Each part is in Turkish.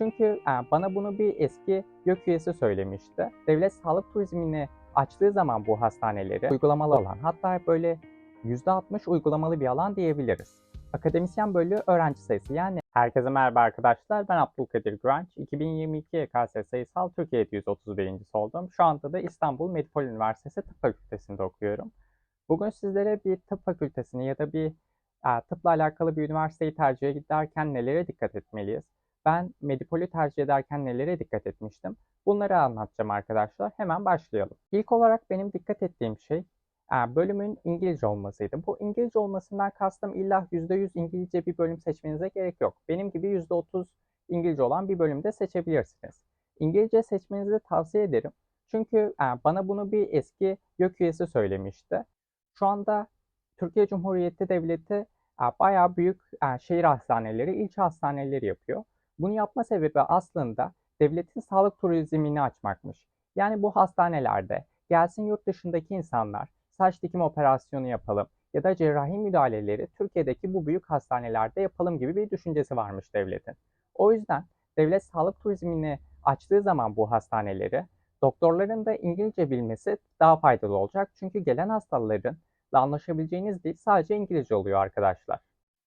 Çünkü bana bunu bir eski YÖK üyesi söylemişti. Devlet sağlık turizmini açtığı zaman bu hastaneleri uygulamalı alan hatta böyle %60 uygulamalı bir alan diyebiliriz. Akademisyen bölüğü öğrenci sayısı yani herkese merhaba arkadaşlar ben Abdülkadir Güvenç 2022 YKS sayısal Türkiye 731. oldum. Şu anda da İstanbul Medipol Üniversitesi Tıp Fakültesi'nde okuyorum. Bugün sizlere bir tıp fakültesini ya da bir tıpla alakalı bir üniversiteyi tercih ederken nelere dikkat etmeliyiz? Ben Medipol'ü tercih ederken nelere dikkat etmiştim? Bunları anlatacağım arkadaşlar. Hemen başlayalım. İlk olarak benim dikkat ettiğim şey e, bölümün İngilizce olmasıydı. Bu İngilizce olmasından kastım illa %100 İngilizce bir bölüm seçmenize gerek yok. Benim gibi %30 İngilizce olan bir bölümde seçebilirsiniz. İngilizce seçmenizi tavsiye ederim. Çünkü e, bana bunu bir eski YÖK üyesi söylemişti. Şu anda Türkiye Cumhuriyeti Devleti e, bayağı büyük şehir hastaneleri, ilçe hastaneleri yapıyor. Bunu yapma sebebi aslında devletin sağlık turizmini açmakmış. Yani bu hastanelerde gelsin yurt dışındaki insanlar saç dikim operasyonu yapalım ya da cerrahi müdahaleleri Türkiye'deki bu büyük hastanelerde yapalım gibi bir düşüncesi varmış devletin. O yüzden devlet sağlık turizmini açtığı zaman bu hastaneleri doktorların da İngilizce bilmesi daha faydalı olacak. Çünkü gelen hastaların anlaşabileceğiniz dil sadece İngilizce oluyor arkadaşlar.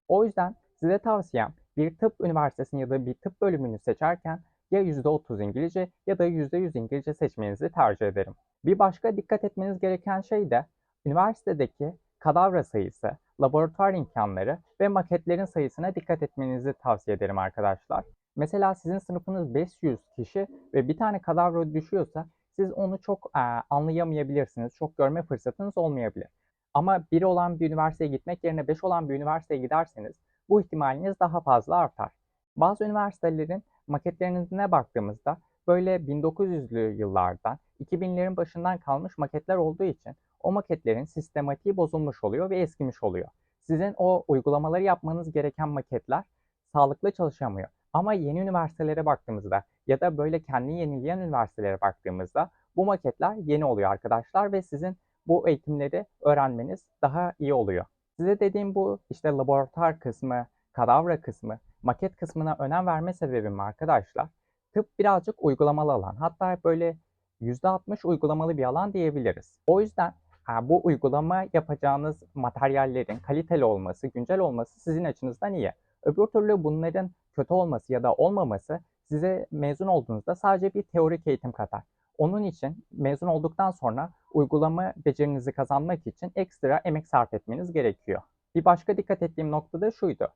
O yüzden size tavsiyem bir tıp üniversitesini ya da bir tıp bölümünü seçerken ya %30 İngilizce ya da %100 İngilizce seçmenizi tercih ederim. Bir başka dikkat etmeniz gereken şey de üniversitedeki kadavra sayısı, laboratuvar imkanları ve maketlerin sayısına dikkat etmenizi tavsiye ederim arkadaşlar. Mesela sizin sınıfınız 500 kişi ve bir tane kadavra düşüyorsa siz onu çok e, anlayamayabilirsiniz. Çok görme fırsatınız olmayabilir. Ama 1 olan bir üniversiteye gitmek yerine 5 olan bir üniversiteye giderseniz bu ihtimaliniz daha fazla artar. Bazı üniversitelerin maketlerine baktığımızda böyle 1900'lü yıllardan 2000'lerin başından kalmış maketler olduğu için o maketlerin sistematiği bozulmuş oluyor ve eskimiş oluyor. Sizin o uygulamaları yapmanız gereken maketler sağlıklı çalışamıyor. Ama yeni üniversitelere baktığımızda ya da böyle kendini yenileyen üniversitelere baktığımızda bu maketler yeni oluyor arkadaşlar ve sizin bu eğitimleri öğrenmeniz daha iyi oluyor. Size dediğim bu işte laboratuvar kısmı, kadavra kısmı, maket kısmına önem verme sebebim arkadaşlar. Tıp birazcık uygulamalı alan. Hatta böyle %60 uygulamalı bir alan diyebiliriz. O yüzden bu uygulama yapacağınız materyallerin kaliteli olması, güncel olması sizin açınızdan iyi. Öbür türlü bunların kötü olması ya da olmaması size mezun olduğunuzda sadece bir teorik eğitim katar. Onun için mezun olduktan sonra uygulama becerinizi kazanmak için ekstra emek sarf etmeniz gerekiyor. Bir başka dikkat ettiğim nokta da şuydu.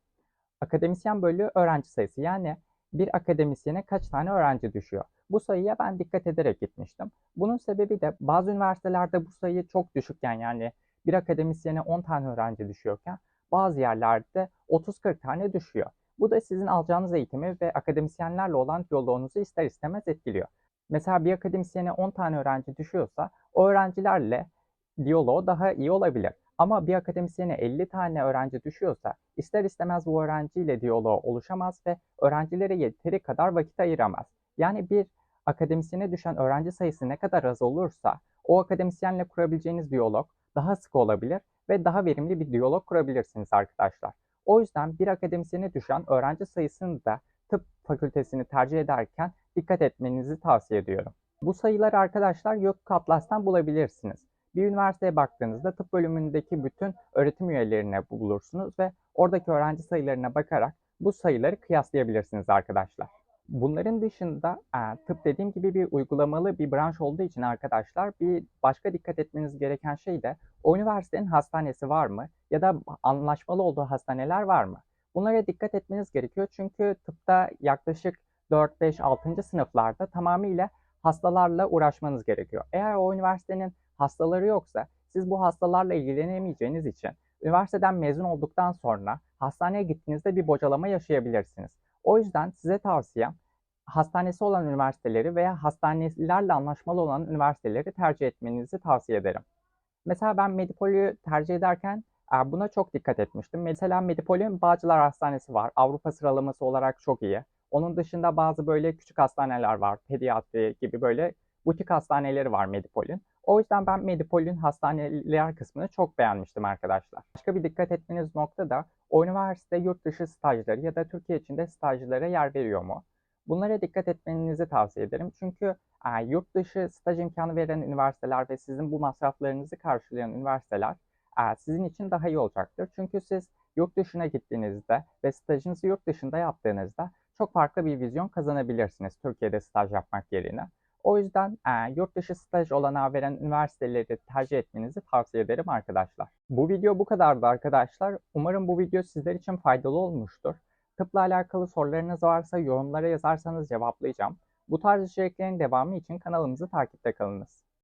Akademisyen bölü öğrenci sayısı yani bir akademisyene kaç tane öğrenci düşüyor? Bu sayıya ben dikkat ederek gitmiştim. Bunun sebebi de bazı üniversitelerde bu sayı çok düşükken yani bir akademisyene 10 tane öğrenci düşüyorken bazı yerlerde 30-40 tane düşüyor. Bu da sizin alacağınız eğitimi ve akademisyenlerle olan diyaloğunuzu ister istemez etkiliyor. Mesela bir akademisyene 10 tane öğrenci düşüyorsa o öğrencilerle diyaloğu daha iyi olabilir. Ama bir akademisyene 50 tane öğrenci düşüyorsa ister istemez bu öğrenciyle diyaloğu oluşamaz ve öğrencilere yeteri kadar vakit ayıramaz. Yani bir akademisyene düşen öğrenci sayısı ne kadar az olursa o akademisyenle kurabileceğiniz diyalog daha sık olabilir ve daha verimli bir diyalog kurabilirsiniz arkadaşlar. O yüzden bir akademisyene düşen öğrenci sayısını da tıp fakültesini tercih ederken dikkat etmenizi tavsiye ediyorum. Bu sayıları arkadaşlar YÖK Atlas'tan bulabilirsiniz. Bir üniversiteye baktığınızda tıp bölümündeki bütün öğretim üyelerine bulursunuz ve oradaki öğrenci sayılarına bakarak bu sayıları kıyaslayabilirsiniz arkadaşlar. Bunların dışında e, tıp dediğim gibi bir uygulamalı bir branş olduğu için arkadaşlar bir başka dikkat etmeniz gereken şey de o üniversitenin hastanesi var mı ya da anlaşmalı olduğu hastaneler var mı? Bunlara dikkat etmeniz gerekiyor çünkü tıpta yaklaşık 4, 5, 6. sınıflarda tamamıyla hastalarla uğraşmanız gerekiyor. Eğer o üniversitenin hastaları yoksa siz bu hastalarla ilgilenemeyeceğiniz için üniversiteden mezun olduktan sonra hastaneye gittiğinizde bir bocalama yaşayabilirsiniz. O yüzden size tavsiyem hastanesi olan üniversiteleri veya hastanelerle anlaşmalı olan üniversiteleri tercih etmenizi tavsiye ederim. Mesela ben Medipol'ü tercih ederken buna çok dikkat etmiştim. Mesela Medipol'ün Bağcılar Hastanesi var. Avrupa sıralaması olarak çok iyi. Onun dışında bazı böyle küçük hastaneler var. Pediatri gibi böyle butik hastaneleri var Medipol'ün. O yüzden ben Medipol'ün hastaneler kısmını çok beğenmiştim arkadaşlar. Başka bir dikkat etmeniz nokta da o üniversite yurt dışı stajları ya da Türkiye içinde stajlara yer veriyor mu? Bunlara dikkat etmenizi tavsiye ederim. Çünkü e, yurt dışı staj imkanı veren üniversiteler ve sizin bu masraflarınızı karşılayan üniversiteler sizin için daha iyi olacaktır. Çünkü siz yurt dışına gittiğinizde ve stajınızı yurt dışında yaptığınızda çok farklı bir vizyon kazanabilirsiniz Türkiye'de staj yapmak yerine. O yüzden e, yurt dışı staj olanağı veren üniversiteleri tercih etmenizi tavsiye ederim arkadaşlar. Bu video bu kadardı arkadaşlar. Umarım bu video sizler için faydalı olmuştur. Tıpla alakalı sorularınız varsa yorumlara yazarsanız cevaplayacağım. Bu tarz içeriklerin devamı için kanalımızı takipte kalınız.